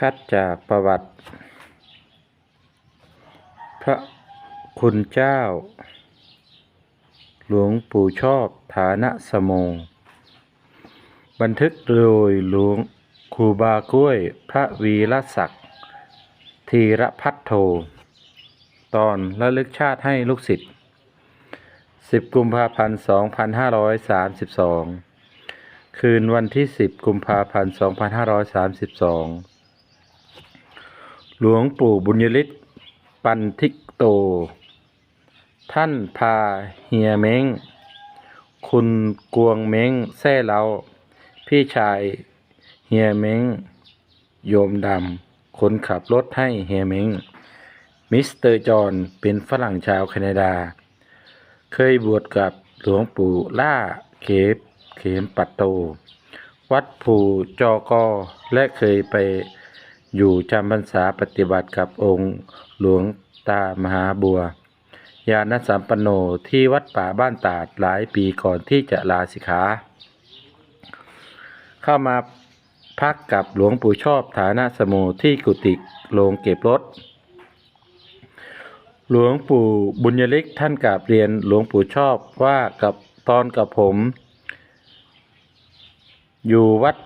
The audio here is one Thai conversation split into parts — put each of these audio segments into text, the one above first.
คัดจากประวัติ พระคุณเจ้า หลวงปู่ชอบฐานะสโม บันทึกโดยหลวงครูบากล้วย พระวีรศักดิ์ธีรพัฒโท ตอนระลึกชาติให้ลูกศิษย์ 10 กุมภาพันธ์ 2532 คืนวันที่ 10 กุมภาพันธ์ 2532 หลวงปู่บุญยฤทธิ์ปันทิกโต ท่านพาเฮียเม้ง คุณกวงเม้งแซ่เราพี่ชายเฮียเม้ง โยมดำ คนขับรถให้เฮียเม้ง มิสเตอร์จอห์นเป็นฝรั่งชาวแคนาดา เคยบวชกับหลวงปู่ล่าเขมเขมปัตโต วัดภูจอกอและเคยไป อยู่จำพรรษาปฏิบัติกับองค์หลวงตามหาบัว ญาณสัมปันโนที่วัดป่าบ้านตาดหลายปีก่อนที่จะลาสิกขาเข้ามาพักกับหลวงปู่ชอบฐานะสโมที่กุฏิโรงเก็บรถ หลวงปู่บุญยฤทธิ์ท่านกราบเรียนหลวงปู่ชอบว่ากับตอนกับผม อยู่วัด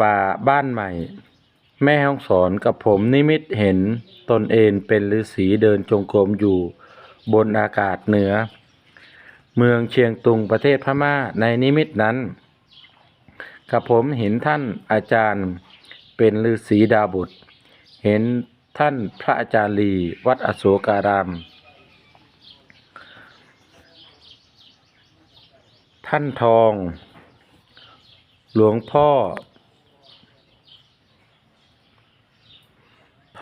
ป่าบ้านใหม่ แม่ห้องสอนกับผมนิมิตเห็นตนเองเป็นฤาษีเดินจงกรมอยู่บนอากาศเหนือ เมืองเชียงตุงประเทศพม่าในนิมิตนั้น กับผมเห็นท่านอาจารย์เป็นฤาษีดาบุตร เห็นท่านพระอาจารย์ลีวัดอโศการาม ท่านทอง หลวงพ่อ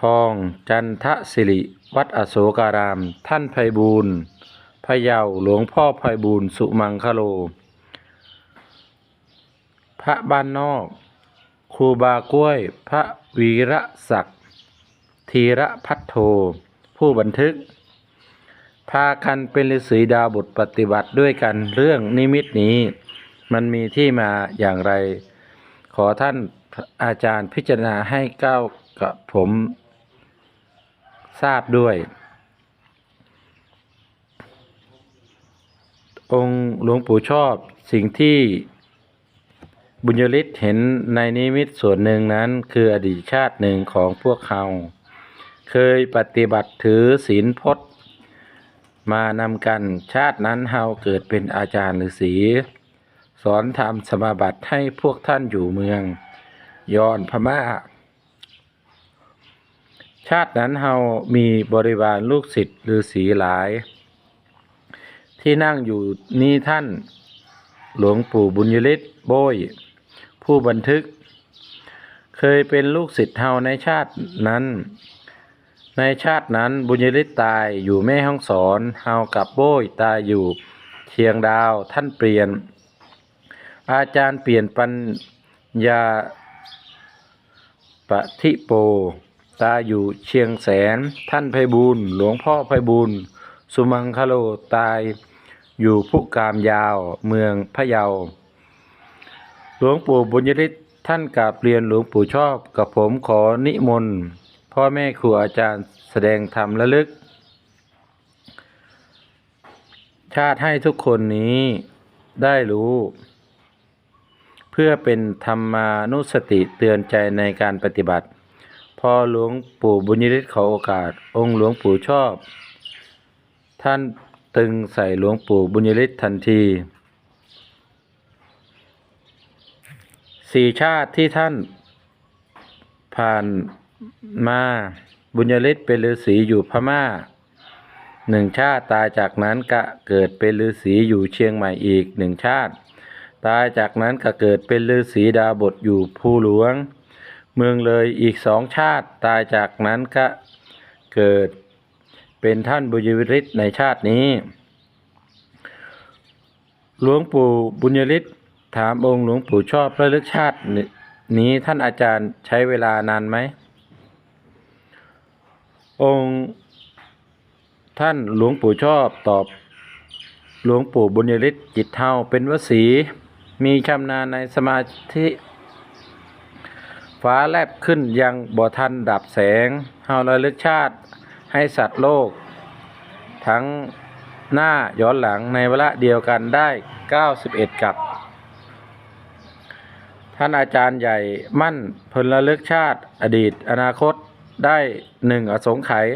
ทองจันทสิริ วัดอโศการาม ท่านไพบูลย์พะเยาหลวงพ่อไพบูลย์สุมังคโล พระบ้านนอกครูบากล้วย พระวีระศักดิ์ธีระพัฒโท ผู้บันทึก พากันเป็นฤาษีดาวบุตรปฏิบัติด้วยกันเรื่องนิมิตนี้ มันมีที่มาอย่างไร ขอท่านอาจารย์พิจารณาให้ก้าวกับผม ทราบด้วย องค์หลวงปู่ชอบสิ่งที่บุญยฤทธิ์เห็นในนิมิตส่วนหนึ่งนั้น คืออดีตชาติหนึ่งของพวกเขาเคยปฏิบัติถือศีลพจน์มานำกันชาตินั้นเฮาเกิดเป็นอาจารย์ฤาษีสอนทำสมาบัติให้พวกท่านอยู่เมืองย้อนพม่า ชาตินั้นเฮามีบริวารลูกศิษย์ฤาษีหลาย ที่นั่งอยู่นี้ท่าน หลวงปู่บุญยฤทธิ์โบย ผู้บันทึก เคยเป็นลูกศิษย์เฮาในชาตินั้น ในชาตินั้นบุญยฤทธิ์ตายอยู่แม่ห้องสอนเฮากับโบยตายอยู่เชียงดาวท่านเปลี่ยน อาจารย์เปลี่ยนปัญญาปฏิโป ตายอยู่เชียงแสน ท่านไพบูลหลวงพ่อไพบูลสุมังคโลตาย อยู่พุกามยาวเมืองพะเยา หลวงปู่บุญยฤทธิ์ท่านกราบเรียนหลวงปู่ชอบกับผมขอนิมนต์พ่อแม่ครูอาจารย์แสดงธรรมระลึก ชาติให้ทุกคนนี้ได้รู้ เพื่อเป็นธรรมานุสติเตือนใจในการปฏิบัติ พอหลวงปู่บุญยฤทธิ์ขอโอกาส องค์หลวงปู่ชอบ ท่านตึงใส่หลวงปู่บุญยฤทธิ์ทันทีสี่ชาติที่ท่าน ผ่านมาบุญยฤทธิ์เป็นฤาษีอยู่พม่าหนึ่งชาติตายจากนั้นก็เกิดเป็นฤาษีอยู่เชียงใหม่อีกหนึ่งชาติ ตายจากนั้นก็เกิดเป็นฤาษีดาบทอยู่ภูหลวง เมืองเลยอีกสองชาติตายจากนั้นก็เกิดเป็นท่านบุญยฤทธิ์ในชาตินี้ หลวงปู่บุญยฤทธิ์ถามองค์หลวงปู่ชอบระลึกชาตินี้ท่านอาจารย์ใช้เวลานานไหม องค์ท่านหลวงปู่ชอบตอบหลวงปู่บุญยฤทธิ์จิตเท่าเป็นวสี มีชำนาญในสมาธิ ฟ้าแลบขึ้นยังบ่ทันดับแสงเฮาระลึกชาติให้สัตว์โลก ทั้งหน้าย้อนหลังในเวลาเดียวกันได้ 91 กับ ท่านอาจารย์ใหญ่มั่นพลระลึกชาติอดีตอนาคตได้หนึ่งอสงไขย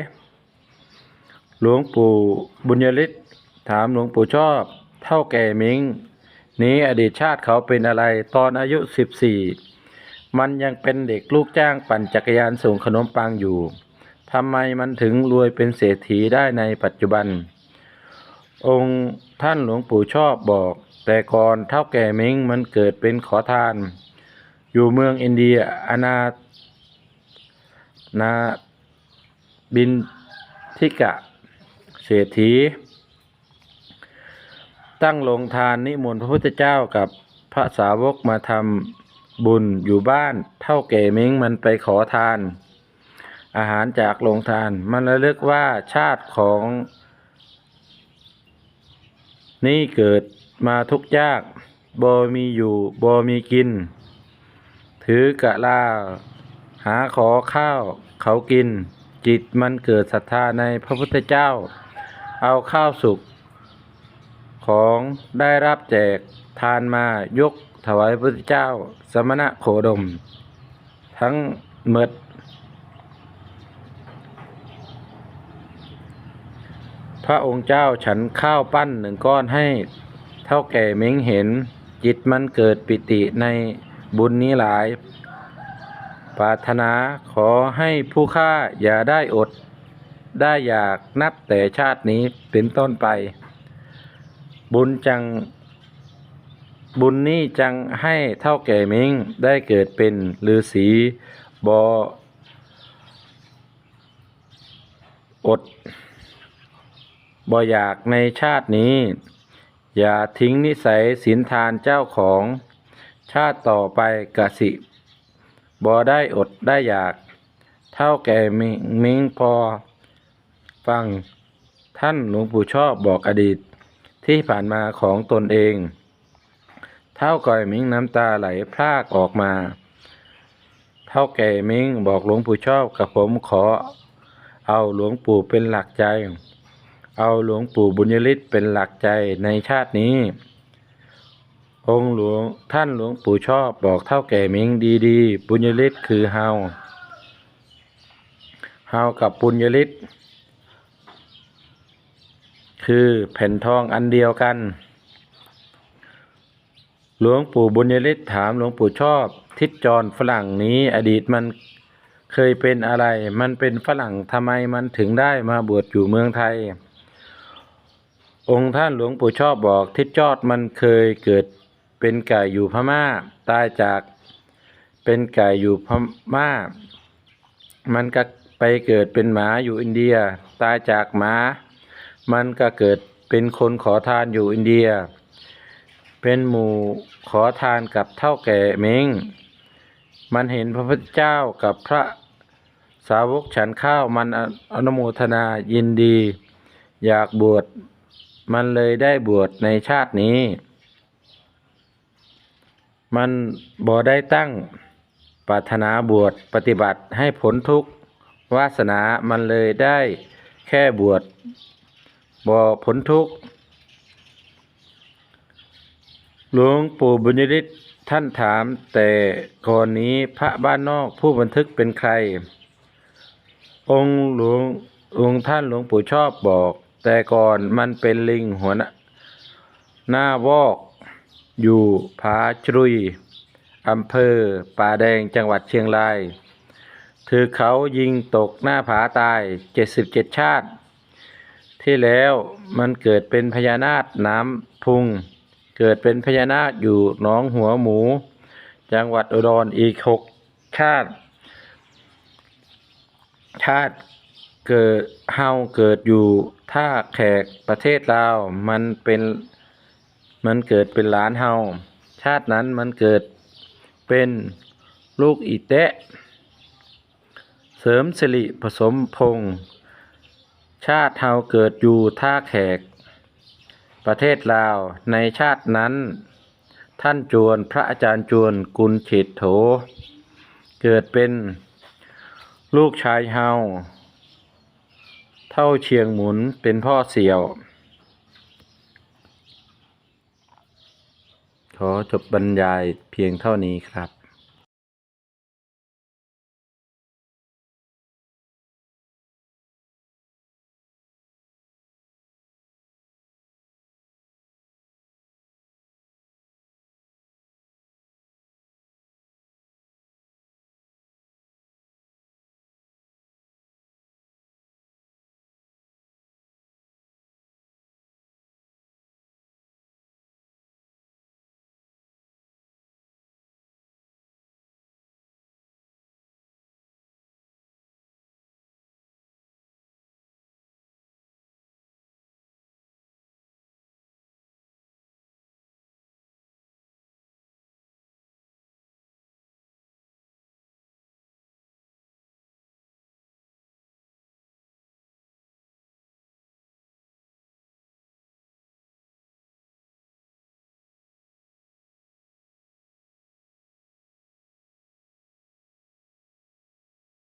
หลวงปู่บุญยฤทธิ์ถามหลวงปู่ชอบ เท่าแก่มิง นี้อดีตชาติเขาเป็นอะไรตอนอายุ 14 มันยังเป็นเด็กลูกจ้างปั่นจักรยานส่งขนมปังอยู่ทำไมมันถึงรวยเป็นเศรษฐีได้ในปัจจุบัน องค์ท่านหลวงปู่ชอบบอก แต่ก่อนเท่าแก่มิงมันเกิดเป็นขอทาน อยู่เมืองอินเดียอนานาบินทิกะ เศรษฐี ตั้งโรงทานนิมนต์พระพุทธเจ้ากับพระสาวกมาทำ บุญอยู่บ้านเท่าแก่มิงมันไปขอทาน อาหารจากโรงทาน มันระลึกว่าชาติของ นี่เกิดมาทุกยากบ่มีอยู่บ่มีกิน ถือกะลา หาขอข้าวเขากิน จิตมันเกิดศรัทธาในพระพุทธเจ้า เอาข้าวสุกของได้รับแจกทานมายก ถวายพระพุทธเจ้า สมณะโคดม ทั้งหมดพระองค์เจ้าฉันข้าวปั้นหนึ่งก้อนให้เท่าแก่เม้งเห็น จิตมันเกิดปิติในบุญนี้หลาย ปรารถนาขอให้ผู้ฆ่าอย่าได้อด ได้อยากนับแต่ชาตินี้เป็นต้นไป บุญจัง บุญนี้จังให้เท่าแก่เม้งได้เกิดเป็นฤาษีบออดบ่อยากในชาตินี้ อย่าทิ้งนิสัยศีลทานเจ้าของ ชาติต่อไปกสิบ่ได้อดได้อยาก เท่าแก่มิงพอ ฟังท่านหลวงปู่ชอบบอกอดีตที่ผ่านมาของตนเอง เท่าก่อยมิงน้ำตาไหลพรากออกมา เท่าแก่มิงบอกหลวงปู่ชอบกับผมขอ เอาหลวงปู่เป็นหลักใจ เอาหลวงปู่บุญยฤทธิ์เป็นหลักใจในชาตินี้ องค์หลวงท่านหลวงปู่ชอบบอกเท่าแก่มิงดีๆ บุญยฤทธิ์คือเฮา เฮากับบุญยฤทธิ์คือแผ่นทองอันเดียวกัน หลวงปู่บุญยฤทธิ์ถามหลวงปู่ชอบ ทิศจรฝรั่งนี้อดีตมันเคยเป็นอะไร มันเป็นฝรั่งทำไมมันถึงได้มาบวชอยู่เมืองไทย องค์ท่านหลวงปู่ชอบบอกทิศจอดมันเคยเกิดเป็นไก่อยู่พม่า ตายจากเป็นไก่อยู่พม่า มันก็ไปเกิดเป็นหมาอยู่อินเดีย ตายจากหมา มันก็เกิดเป็นคนขอทานอยู่อินเดีย เป็นหมู่ขอทานกับเท่าแก่เม้งมันเห็นพระพุทธเจ้ากับพระสาวกฉันข้าวมันอนุโมทนายินดี อยากบวชมันเลยได้บวชในชาตินี้ มันบ่ได้ตั้งปรารถนาบวชปฏิบัติให้ผลทุกวาสนามันเลยได้แค่บวชบ่ผลทุกข์ หลวงปู่บุญฤทธิ์ท่านถามแต่ก่อนนี้พระบ้านนอกผู้บันทึกเป็นใคร องค์หลวงองค์ท่านหลวงปู่ชอบบอก แต่ก่อนมันเป็นลิงหัวหน้าหน้าวอก อยู่ผาจรุยอำเภอป่าแดงจังหวัดเชียงราย ถือเขายิงตกหน้าผาตายเจ็ดสิบเจ็ดชาติ ที่แล้วมันเกิดเป็นพญานาคน้ำพุง เกิดเป็นพญานาคอยู่หนองหัวหมู จังหวัดอุดรอีกหกชาติ ชาติเกิดเฮาเกิดอยู่ท่าแขกประเทศลาวมันเป็นมันเกิดเป็นหลานเฮาชาตินั้นมันเกิดเป็นลูกอีแตะ เสริมสิริผสมพงษ์ชาติเฮาเกิดอยู่ท่าแขก ประเทศลาวในชาตินั้น ท่านจวนพระอาจารย์จวนกุลเฉดโถ เกิดเป็นลูกชายเฮา เท่าเชียงหมุนเป็นพ่อเสี่ยว ขอจบบรรยายเพียงเท่านี้ครับ